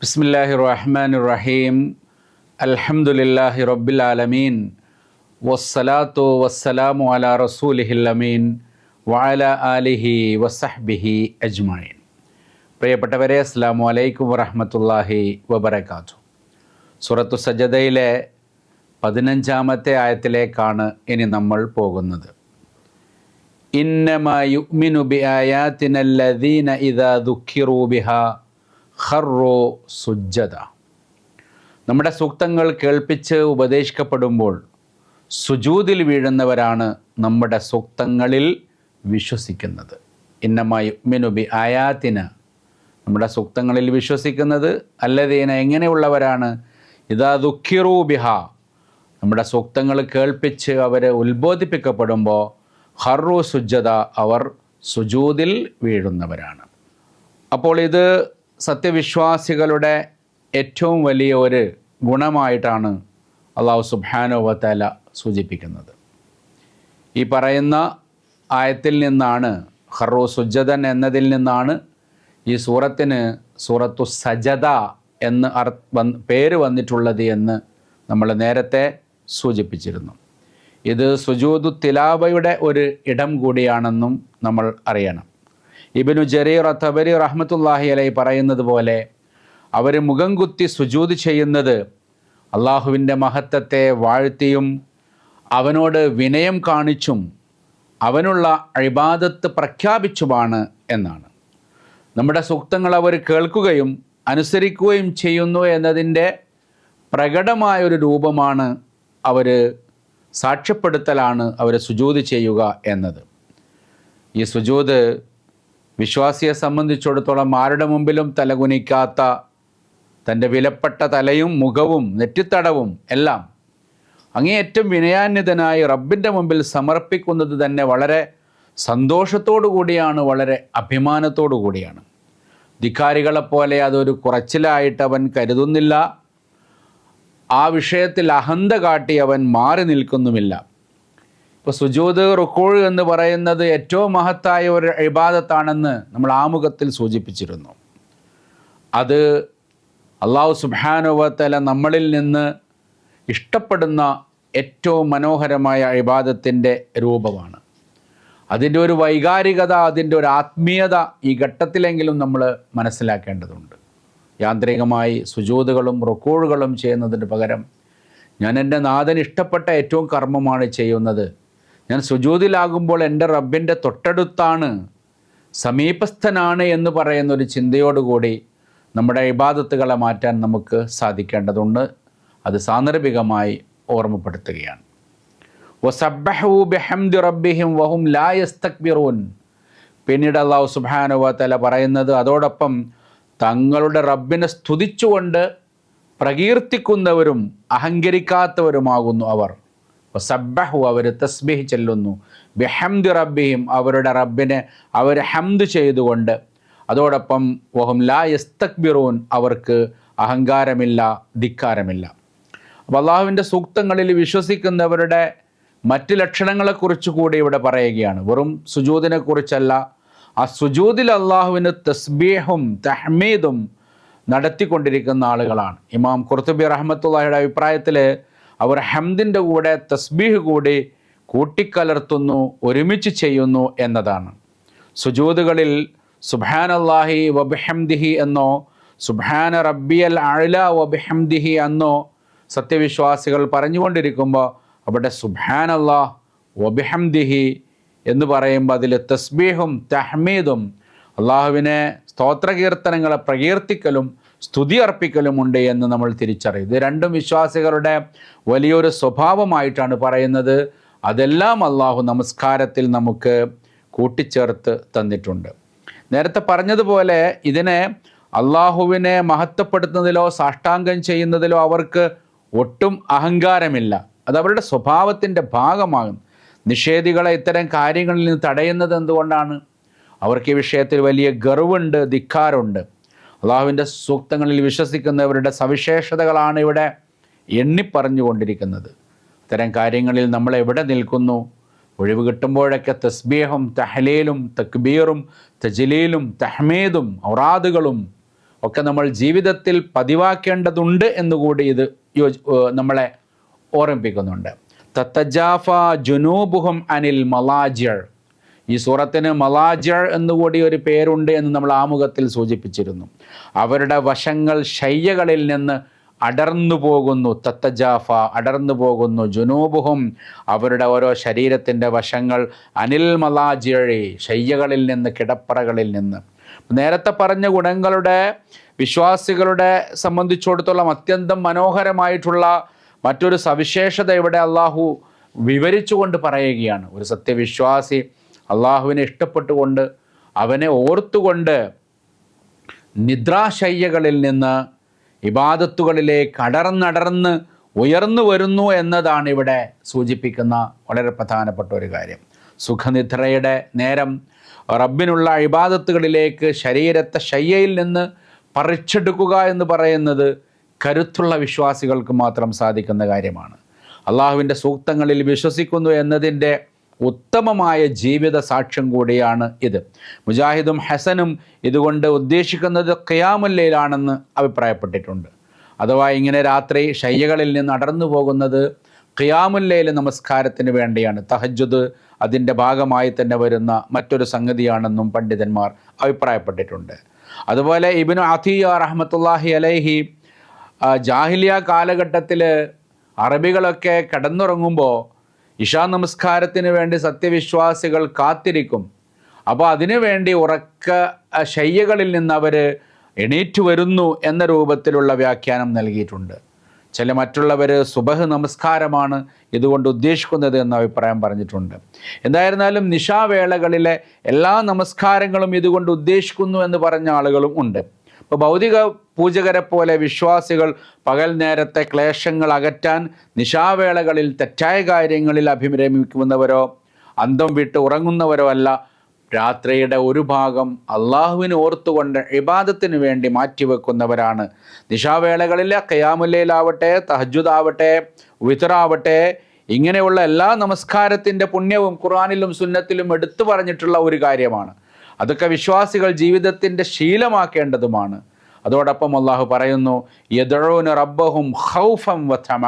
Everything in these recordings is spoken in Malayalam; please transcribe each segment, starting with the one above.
ബിസ്മില്ലാഹി റഹ്മാൻ റഹീം അൽഹംദുലില്ലാഹി റബ്ബിൽ ആലമീൻ വസ്സലാത്തു വസ്സലാമു അല അമീൻ വാല ആലിഹി വസഹ്ബിഹി അജ്മഈൻ. പ്രിയപ്പെട്ടവരെ അസ്സാമു അലൈക്കും വറഹമത്തല്ലാഹി വബർക്കാത്തു സുറത്തു സജദയിലെ പതിനഞ്ചാമത്തെ ആയത്തിലേക്കാണ് ഇനി നമ്മൾ പോകുന്നത്. ഇന്നമാ യുഅ്മിനു ബി ആയാത്തിനല്ലദീന ഇദാ ദുഃഖിറൂ ബിഹാ ഖർറു സുജ്ജത. നമ്മുടെ സൂക്തങ്ങൾ കേൾപ്പിച്ച് ഉപദേശിക്കപ്പെടുമ്പോൾ സുജൂതിൽ വീഴുന്നവരാണ് നമ്മുടെ സൂക്തങ്ങളിൽ വിശ്വസിക്കുന്നത്. ഇന്നമായി മിനുബി ആയാത്തിന്. നമ്മുടെ സൂക്തങ്ങളിൽ വിശ്വസിക്കുന്നത് അല്ലതീന എങ്ങനെയുള്ളവരാണ്? ഇതാ ദുഃഖിറൂബിഹ നമ്മുടെ സൂക്തങ്ങൾ കേൾപ്പിച്ച് അവരെ ഉത്ബോധിപ്പിക്കപ്പെടുമ്പോൾ ഹറു സുജ്ജത അവർ സുജൂതിൽ വീഴുന്നവരാണ്. അപ്പോൾ ഇത് സത്യവിശ്വാസികളുടെ ഏറ്റവും വലിയ ഒരു ഗുണമായിട്ടാണ് അള്ളാഹു സുബാനോവത്തല സൂചിപ്പിക്കുന്നത്. ഈ പറയുന്ന ആയത്തിൽ നിന്നാണ് ഹറു സുജദൻ എന്നതിൽ നിന്നാണ് ഈ സൂറത്തിന് സൂറത്തു സജദ എന്ന് അർ പേര് വന്നിട്ടുള്ളത് എന്ന് നമ്മൾ നേരത്തെ സൂചിപ്പിച്ചിരുന്നു. ഇത് സുജൂദു തിലാബയുടെ ഒരു ഇടം കൂടിയാണെന്നും നമ്മൾ അറിയണം. ഇബിനു ജരീർ അത്തബരി റഹ്മത്തുല്ലാഹി അലൈ പറയുന്നത് പോലെ അവർ മുഖം കുത്തി സുജൂത് ചെയ്യുന്നത് അള്ളാഹുവിന്റെ മഹത്വത്തെ വാഴ്ത്തിയും അവനോട് വിനയം കാണിച്ചും അവനുള്ള അഴിബാദത്ത് പ്രഖ്യാപിച്ചുമാണ് എന്നാണ്. നമ്മുടെ സൂക്തങ്ങൾ അവർ കേൾക്കുകയും അനുസരിക്കുകയും ചെയ്യുന്നു എന്നതിന്റെ പ്രകടമായൊരു രൂപമാണ് അവർ സാക്ഷ്യപ്പെടുത്തലാണ് അവർ സുജൂത് ചെയ്യുക എന്നത്. ഈ സുജൂത് വിശ്വാസിയെ സംബന്ധിച്ചിടത്തോളം ആരുടെ മുമ്പിലും തലകുനിക്കാത്ത തന്റെ വിലപ്പെട്ട തലയും മുഖവും നെറ്റിത്തടവും എല്ലാം അങ്ങേയറ്റം വിനയാന്യതനായി റബ്ബിന്റെ മുമ്പിൽ സമർപ്പിക്കുന്നത് തന്നെ വളരെ സന്തോഷത്തോടു കൂടിയാണ് വളരെ അഭിമാനത്തോടു കൂടിയാണ്. ധിക്കാരികളെപ്പോലെ അതൊരു കുറച്ചിലായിട്ട് അവൻ കരുതുന്നില്ല. ആ വിഷയത്തിൽ അഹന്ത കാട്ടി അവൻ മാറി നിൽക്കുന്നുമില്ല. ഇപ്പോൾ സുജൂത് റുക്കോൾ എന്ന് പറയുന്നത് ഏറ്റവും മഹത്തായ ഒരു ഇബാദത്താണെന്ന് നമ്മൾ ആമുഖത്തിൽ സൂചിപ്പിച്ചിരുന്നു. അത് അള്ളാഹു സുബാനുവത്തല നമ്മളിൽ നിന്ന് ഇഷ്ടപ്പെടുന്ന ഏറ്റവും മനോഹരമായ ഇബാദത്തിന്റെ രൂപമാണ്. അതിന്റെ ഒരു വൈകാരികത അതിന്റെ ഒരു ആത്മീയത ഈ ഘട്ടത്തിലെങ്കിലും നമ്മൾ മനസ്സിലാക്കേണ്ടതുണ്ട്. യാന്ത്രികമായി സുജൂതുകളും റുക്കോഴുകളും ചെയ്യുന്നതിന് പകരം ഞാൻ എന്റെ നാഥൻ ഇഷ്ടപ്പെട്ട ഏറ്റവും കർമ്മമാണ് ചെയ്യുന്നത് ഞാൻ സുജൂതിലാകുമ്പോൾ എന്റെ റബ്ബിന്റെ തൊട്ടടുത്താണ് സമീപസ്ഥനാണ് എന്ന് പറയുന്ന ഒരു ചിന്തയോടുകൂടി നമ്മുടെ ഇബാദത്തുകളെ മാറ്റാൻ നമുക്ക് സാധിക്കേണ്ടതുണ്ട്. അത് സാന്ദർഭികമായി ഓർമ്മപ്പെടുത്തുകയാണ്. ബിഹംദി റബ്ബിഹിം വഹും ലാ യസ്തക്ബിറൂൻ. പിന്നീട് അള്ളാഹു സുബ്ഹാനഹു വതആല പറയുന്നത് അതോടൊപ്പം തങ്ങളുടെ റബ്ബിനെ സ്തുതിച്ചുകൊണ്ട് പ്രകീർത്തിക്കുന്നവരും അഹങ്കരിക്കാത്തവരുമാകുന്നു അവർ. സബ്ബഹു അവർ തസ്ബിഹ് ചെല്ലുന്നു. ബിഹംദി റബ്ബിഹിം അവരുടെ റബ്ബിനെ അവർ ഹംദ് ചെയ്തുകൊണ്ട്. അതോടൊപ്പം വഹും ലാ യസ്തക്ബിറൂൻ അവർക്ക് അഹങ്കാരമില്ല ധിക്കാരമില്ല. അപ്പോൾ അള്ളാഹുവിന്റെ സൂക്തങ്ങളിൽ വിശ്വസിക്കുന്നവരുടെ മറ്റ് ലക്ഷണങ്ങളെക്കുറിച്ച് കൂടി ഇവിടെ പറയുകയാണ്. വെറും സുജൂദിനെക്കുറിച്ചല്ല ആ സുജൂദിൽ അള്ളാഹുവിന് തസ്ബീഹും തഹ്മീദും നടത്തിക്കൊണ്ടിരിക്കുന്ന ആളുകളാണ്. ഇമാം ഖുർത്തുബി റഹ്മത്തുള്ളാഹിയുടെ അഭിപ്രായത്തിൽ അവർ ഹംദിന്റെ കൂടെ തസ്ബീഹ് കൂടി കൂട്ടിക്കലർത്തുന്നു ഒരുമിച്ച് ചെയ്യുന്നു എന്നതാണ്. സുജൂതുകളിൽ അള്ളാഹി വബിഹംദിഹി എന്നോ സുബാന റബ്ബിയൽ അഴല വബിഹംദിഹി എന്നോ സത്യവിശ്വാസികൾ പറഞ്ഞുകൊണ്ടിരിക്കുമ്പോൾ അവിടെ അള്ളാഹ് വബിഹംദിഹി എന്ന് പറയുമ്പോൾ അതിൽ തസ്ബീഹും തഹ്മീദും അള്ളാഹുവിനെ സ്തോത്രകീർത്തനങ്ങളെ പ്രകീർത്തിക്കലും സ്തുതി അർപ്പിക്കലുമുണ്ട് എന്ന് നമ്മൾ തിരിച്ചറിയും. ഇത് രണ്ടും വിശ്വാസികളുടെ വലിയൊരു സ്വഭാവമായിട്ടാണ് പറയുന്നത്. അതെല്ലാം അള്ളാഹു നമസ്കാരത്തിൽ നമുക്ക് കൂട്ടിച്ചേർത്ത് തന്നിട്ടുണ്ട്. നേരത്തെ പറഞ്ഞതുപോലെ ഇതിനെ അള്ളാഹുവിനെ മഹത്വപ്പെടുത്തുന്നതിലോ സാഷ്ടാംഗം ചെയ്യുന്നതിലോ അവർക്ക് ഒട്ടും അഹങ്കാരമില്ല. അത് അവരുടെ സ്വഭാവത്തിന്റെ ഭാഗമാകും നിഷേധികളെ ഇത്തരം കാര്യങ്ങളിൽ നിന്ന് തടയുന്നത് എന്തുകൊണ്ടാണ്? അവർക്ക് ഈ വിഷയത്തിൽ വലിയ ഗർവുണ്ട് ധിക്കാരുണ്ട് അള്ളാഹുവിന്റെ സൂക്തങ്ങളിൽ വിശ്വസിക്കുന്നവരുടെ സവിശേഷതകളാണ് ഇവിടെ എണ്ണിപ്പറഞ്ഞുകൊണ്ടിരിക്കുന്നത്. ഇത്തരം കാര്യങ്ങളിൽ നമ്മൾ എവിടെ നിൽക്കുന്നു? ഒഴിവ് കിട്ടുമ്പോഴൊക്കെ തസ്ബീഹും തഹലീലും തക്ബീറും തജലീലും തഹ്മീദും ഔറാദുകളും ഒക്കെ നമ്മൾ ജീവിതത്തിൽ പതിവാക്കേണ്ടതുണ്ട് എന്നുകൂടി ഇത് നമ്മളെ ഓർമ്മിപ്പിക്കുന്നുണ്ട്. തത്തജാഫ ജുനൂബുഹും അനിൽ മലാജിയർ ഈ സൂറത്തിന് മലാജ എന്നുകൂടി ഒരു പേരുണ്ട് എന്ന് നമ്മൾ ആമുഖത്തിൽ സൂചിപ്പിച്ചിരുന്നു. അവരുടെ വശങ്ങൾ ശയ്യകളിൽ നിന്ന് അടർന്നു പോകുന്നു. തത്തജാഫ അടർന്നു പോകുന്നു. ജുനൂബുഹും അവരുടെ ഓരോ ശരീരത്തിന്റെ വശങ്ങൾ അനിൽ മലാജിയഴി ശയ്യകളിൽ നിന്ന് കിടപ്പറകളിൽ നിന്ന്. നേരത്തെ പറഞ്ഞ ഗുണങ്ങളുടെ വിശ്വാസികളുടെ സംബന്ധിച്ചിടത്തോളം അത്യന്തം മനോഹരമായിട്ടുള്ള മറ്റൊരു സവിശേഷത ഇവിടെ അള്ളാഹു വിവരിച്ചുകൊണ്ട് പറയുകയാണ്. ഒരു സത്യവിശ്വാസി അള്ളാഹുവിനെ ഇഷ്ടപ്പെട്ടുകൊണ്ട് അവനെ ഓർത്തുകൊണ്ട് നിദ്രാശയ്യകളിൽ നിന്ന് ഇബാദത്തുകളിലേക്ക് അടർന്നടർന്ന് ഉയർന്നു വരുന്നു എന്നതാണ് ഇവിടെ സൂചിപ്പിക്കുന്ന വളരെ പ്രധാനപ്പെട്ട ഒരു കാര്യം. സുഖനിദ്രയുടെ നേരം റബ്ബിനുള്ള ഇബാദത്തുകളിലേക്ക് ശരീരത്തെ ശയ്യയിൽ നിന്ന് പറിച്ചെടുക്കുക എന്ന് പറയുന്നത് കരുത്തുള്ള വിശ്വാസികൾക്ക് മാത്രം സാധിക്കുന്ന കാര്യമാണ്. അള്ളാഹുവിന്റെ സൂക്തങ്ങളിൽ വിശ്വസിക്കുന്നു എന്നതിന്റെ ഉത്തമമായ ജീവിത സാക്ഷ്യം കൂടിയാണ് ഇത്. മുജാഹിദും ഹസനും ഇതുകൊണ്ട് ഉദ്ദേശിക്കുന്നത് ഖിയാമുല്ലയിലാണെന്ന് അഭിപ്രായപ്പെട്ടിട്ടുണ്ട്. അഥവാ ഇങ്ങനെ രാത്രി ശയ്യകളിൽ നിന്ന് അടർന്നു പോകുന്നത് ഖിയാമുല്ലയിലെ നമസ്കാരത്തിന് വേണ്ടിയാണ്. തഹജ്ജുദ് അതിന്റെ ഭാഗമായി തന്നെ വരുന്ന മറ്റൊരു സംഗതിയാണെന്നും പണ്ഡിതന്മാർ അഭിപ്രായപ്പെട്ടിട്ടുണ്ട്. അതുപോലെ ഇബിനു അഥിയ റഹ്മത്തുല്ലാഹി അലൈഹി ജാഹിലിയ കാലഘട്ടത്തിൽ അറബികളൊക്കെ കിടന്നുറങ്ങുമ്പോൾ ഇഷാ നമസ്കാരത്തിന് വേണ്ടി സത്യവിശ്വാസികൾ കാത്തിരിക്കും. അപ്പോൾ അതിനു വേണ്ടി ഉറക്ക ശയ്യകളിൽ നിന്ന് അവർ എണീറ്റ് വരുന്നു എന്ന രൂപത്തിലുള്ള വ്യാഖ്യാനം നൽകിയിട്ടുണ്ട്. ചില മറ്റുള്ളവർ സുബഹ് നമസ്കാരമാണ് ഇതുകൊണ്ട് ഉദ്ദേശിക്കുന്നത് എന്ന അഭിപ്രായം പറഞ്ഞിട്ടുണ്ട്. എന്തായിരുന്നാലും നിശാവേളകളിലെ എല്ലാ നമസ്കാരങ്ങളും ഇതുകൊണ്ട് ഉദ്ദേശിക്കുന്നു എന്ന് പറഞ്ഞ ആളുകളും ഉണ്ട്. ഭൗതിക പൂജകരെ പോലെ വിശ്വാസികൾ പകൽ നേരത്തെ ക്ലേശങ്ങൾ അകറ്റാൻ നിശാവേളകളിൽ തെറ്റായ കാര്യങ്ങളിൽ അഭിരമിക്കുന്നവരോ അന്തം വിട്ട് ഉറങ്ങുന്നവരോ അല്ല. രാത്രിയുടെ ഒരു ഭാഗം അള്ളാഹുവിന് ഓർത്തുകൊണ്ട് ഇബാദത്തിന് വേണ്ടി മാറ്റിവെക്കുന്നവരാണ്. നിശാവേളകളിലെ കയാമുല്ലയിലാവട്ടെ തഹജുദാവട്ടെ വിതറാവട്ടെ ഇങ്ങനെയുള്ള എല്ലാ നമസ്കാരത്തിന്റെ പുണ്യവും ഖുറാനിലും സുന്നത്തിലും എടുത്തു പറഞ്ഞിട്ടുള്ള ഒരു കാര്യമാണ്. അതൊക്കെ വിശ്വാസികൾ ജീവിതത്തിന്റെ ശീലമാക്കേണ്ടതുമാണ്. അതോടൊപ്പം അള്ളാഹു പറയുന്നു യദഴൂന് റബ്ബഹും ഹൗഫം വഥമ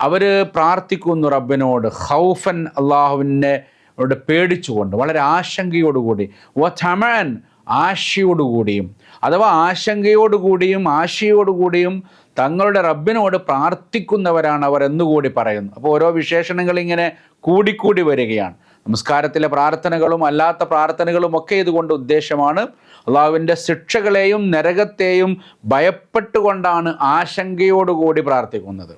അവർ പ്രാർത്ഥിക്കുന്നു റബ്ബിനോട് ഹൗഫൻ അള്ളാഹുവിനെ പേടിച്ചുകൊണ്ട് വളരെ ആശങ്കയോടുകൂടി വഥമൻ ആശയോടുകൂടിയും അഥവാ ആശങ്കയോടുകൂടിയും ആശയോടുകൂടിയും തങ്ങളുടെ റബ്ബിനോട് പ്രാർത്ഥിക്കുന്നവരാണ് അവർ എന്നുകൂടി പറയുന്നു. അപ്പോൾ ഓരോ വിശേഷണങ്ങൾ ഇങ്ങനെ കൂടിക്കൂടി വരികയാണ്. നമസ്കാരത്തിലെ പ്രാർത്ഥനകളും അല്ലാത്ത പ്രാർത്ഥനകളും ഒക്കെ ഇതുകൊണ്ട് ഉദ്ദേശമാണ്. അള്ളാഹുവിന്റെ ശിക്ഷകളെയും നരകത്തെയും ഭയപ്പെട്ടുകൊണ്ടാണ് ആശങ്കയോടുകൂടി പ്രാർത്ഥിക്കുന്നത്.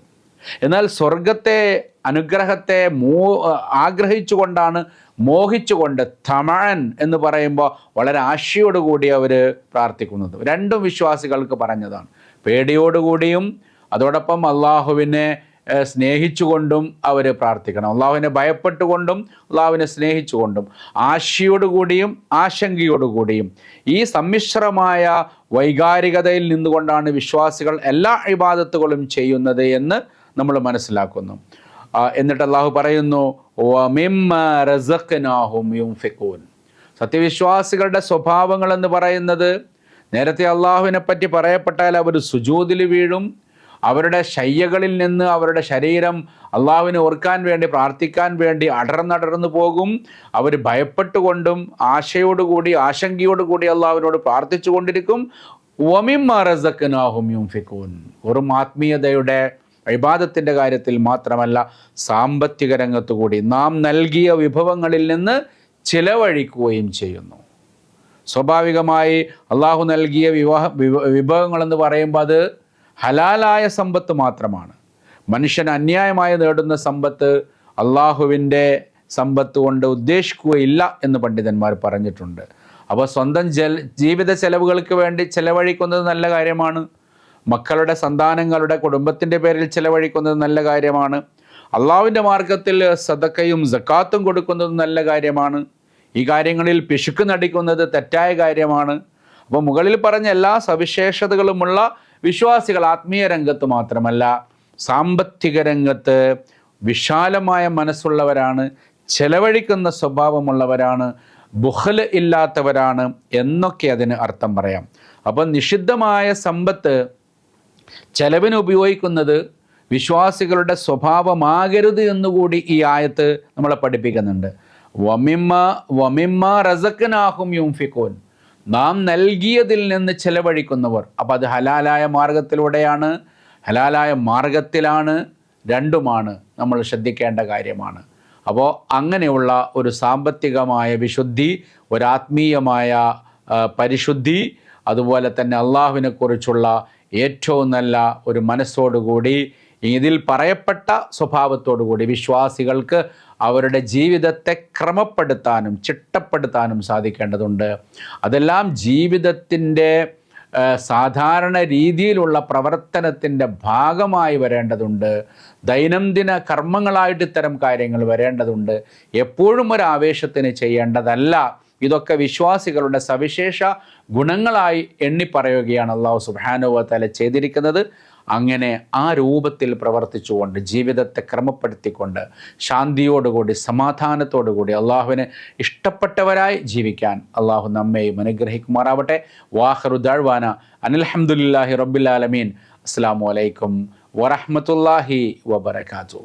എന്നാൽ സ്വർഗത്തെ അനുഗ്രഹത്തെ മോ ആഗ്രഹിച്ചുകൊണ്ടാണ് മോഹിച്ചുകൊണ്ട് തമഴൻ എന്ന് പറയുമ്പോൾ വളരെ ആശയോടുകൂടി അവർ പ്രാർത്ഥിക്കുന്നത്. രണ്ടും വിശ്വാസികൾക്ക് പറഞ്ഞതാണ്. പേടിയോടുകൂടിയും അതോടൊപ്പം അള്ളാഹുവിനെ സ്നേഹിച്ചുകൊണ്ടും അവർ പ്രാർത്ഥിക്കണം അള്ളാഹുവിനെ ഭയപ്പെട്ടുകൊണ്ടും അള്ളാഹുവിനെ സ്നേഹിച്ചുകൊണ്ടും ആശയോടുകൂടിയും ആശങ്കയോടുകൂടിയും ഈ സമ്മിശ്രമായ വൈകാരികതയിൽ നിന്നുകൊണ്ടാണ് വിശ്വാസികൾ എല്ലാ ഇബാദത്തുകളും ചെയ്യുന്നത് എന്ന് നമ്മൾ മനസ്സിലാക്കുന്നു എന്നിട്ട് അള്ളാഹു പറയുന്നു. സത്യവിശ്വാസികളുടെ സ്വഭാവങ്ങൾ എന്ന് പറയുന്നത് നേരത്തെ അള്ളാഹുവിനെ പറ്റി പറയപ്പെട്ടാൽ അവർ സുജൂതിൽ വീഴും അവരുടെ ശയ്യകളിൽ നിന്ന് അവരുടെ ശരീരം അള്ളാഹുവിനെ ഓർക്കാൻ വേണ്ടി പ്രാർത്ഥിക്കാൻ വേണ്ടി അടർന്നടർന്നു പോകും. അവർ ഭയപ്പെട്ടുകൊണ്ടും ആശയോടുകൂടി ആശങ്കയോടുകൂടി അള്ളാഹുവിനോട് പ്രാർത്ഥിച്ചു കൊണ്ടിരിക്കും ഒമിം റസഖ്നാഹും ഫിക്കൂൻ വെറും ആത്മീയതയുടെ വിവാദത്തിന്റെ കാര്യത്തിൽ മാത്രമല്ല സാമ്പത്തിക രംഗത്തുകൂടി നാം നൽകിയ വിഭവങ്ങളിൽ നിന്ന് ചിലവഴിക്കുകയും ചെയ്യുന്നു. സ്വാഭാവികമായി അള്ളാഹു നൽകിയ വിവാഹ വിഭ- വിഭവങ്ങളെന്ന് പറയുമ്പോൾ അത് ഹലാലായ സമ്പത്ത് മാത്രമാണ്. മനുഷ്യൻ അന്യായമായി നേടുന്ന സമ്പത്ത് അള്ളാഹുവിന്റെ സമ്പത്ത് കൊണ്ട് ഉദ്ദേശിക്കുകയില്ല എന്ന് പണ്ഡിതന്മാർ പറഞ്ഞിട്ടുണ്ട്. അപ്പോൾ സ്വന്തം ജൽ ജീവിത ചെലവുകൾക്ക് വേണ്ടി ചെലവഴിക്കുന്നത് നല്ല കാര്യമാണ്. മക്കളുടെ സന്താനങ്ങളുടെ കുടുംബത്തിന്റെ പേരിൽ ചെലവഴിക്കുന്നത് നല്ല കാര്യമാണ്. അള്ളാവിന്റെ മാർഗത്തിൽ സദക്കയും സക്കാത്തും കൊടുക്കുന്നത് നല്ല കാര്യമാണ്. ഈ കാര്യങ്ങളിൽ പിശുക്ക് നടിക്കുന്നത് തെറ്റായ കാര്യമാണ്. അപ്പോൾ മുകളിൽ പറഞ്ഞ എല്ലാ സവിശേഷതകളുമുള്ള വിശ്വാസികൾ ആത്മീയ രംഗത്ത് മാത്രമല്ല സാമ്പത്തിക രംഗത്ത് വിശാലമായ മനസ്സുള്ളവരാണ് ചെലവഴിക്കുന്ന സ്വഭാവമുള്ളവരാണ് ബുഹൽ ഇല്ലാത്തവരാണ് എന്നൊക്കെ അതിന് അർത്ഥം പറയാം. അപ്പം നിഷിദ്ധമായ സമ്പത്ത് ചെലവിന് ഉപയോഗിക്കുന്നത് വിശ്വാസികളുടെ സ്വഭാവമാകരുത് എന്നുകൂടി ഈ ആയത്ത് നമ്മളെ പഠിപ്പിക്കുന്നുണ്ട്. വമിമ്മ വമിമ്മ റസക്കനാഹും യുംഫിക്കോൻ നാം നൽകിയതിൽ നിന്ന് ചെലവഴിക്കുന്നവർ. അപ്പോൾ അത് ഹലാലായ മാർഗത്തിലൂടെയാണ് ഹലാലായ മാർഗത്തിലാണ് രണ്ടുമാണ് നമ്മൾ ശ്രദ്ധിക്കേണ്ട കാര്യമാണ്. അപ്പോൾ അങ്ങനെയുള്ള ഒരു സാമ്പത്തികമായ വിശുദ്ധി ഒരാത്മീയമായ പരിശുദ്ധി അതുപോലെ തന്നെ അള്ളാഹുവിനെക്കുറിച്ചുള്ള ഏറ്റവും നല്ല ഒരു മനസ്സോടുകൂടി ഇതിൽ പറയപ്പെട്ട സ്വഭാവത്തോടുകൂടി വിശ്വാസികൾക്ക് അവരുടെ ജീവിതത്തെ ക്രമപ്പെടുത്താനും ചിട്ടപ്പെടുത്താനും സാധിക്കേണ്ടതുണ്ട്. അതെല്ലാം ജീവിതത്തിന്റെ സാധാരണ രീതിയിലുള്ള പ്രവർത്തനത്തിന്റെ ഭാഗമായി വരേണ്ടതുണ്ട്. ദൈനംദിന കർമ്മങ്ങളായിട്ട് ഇത്തരം കാര്യങ്ങൾ വരേണ്ടതുണ്ട്. എപ്പോഴും ഒരു ആവേശത്തിന് ചെയ്യേണ്ടതല്ല. ഇതൊക്കെ വിശ്വാസികളുടെ സവിശേഷ ഗുണങ്ങളായി എണ്ണിപ്പറയുകയാണ് അള്ളാഹു സുബാനുവ തല ചെയ്തിരിക്കുന്നത്. അങ്ങനെ ആ രൂപത്തിൽ പ്രവർത്തിച്ചുകൊണ്ട് ജീവിതത്തെ ക്രമപ്പെടുത്തിക്കൊണ്ട് ശാന്തിയോടുകൂടി സമാധാനത്തോടുകൂടി അള്ളാഹുവിന് ഇഷ്ടപ്പെട്ടവരായി ജീവിക്കാൻ അള്ളാഹു നമ്മെയും അനുഗ്രഹിക്കുമാറാവട്ടെ. വാഹറു ദാഴ്വാന അനിൽഹമുല്ലാഹി റബ്ബുലാലമീൻ അസ്സാം വലൈക്കും വറഹമത്തല്ലാഹി വബർക്കാത്തു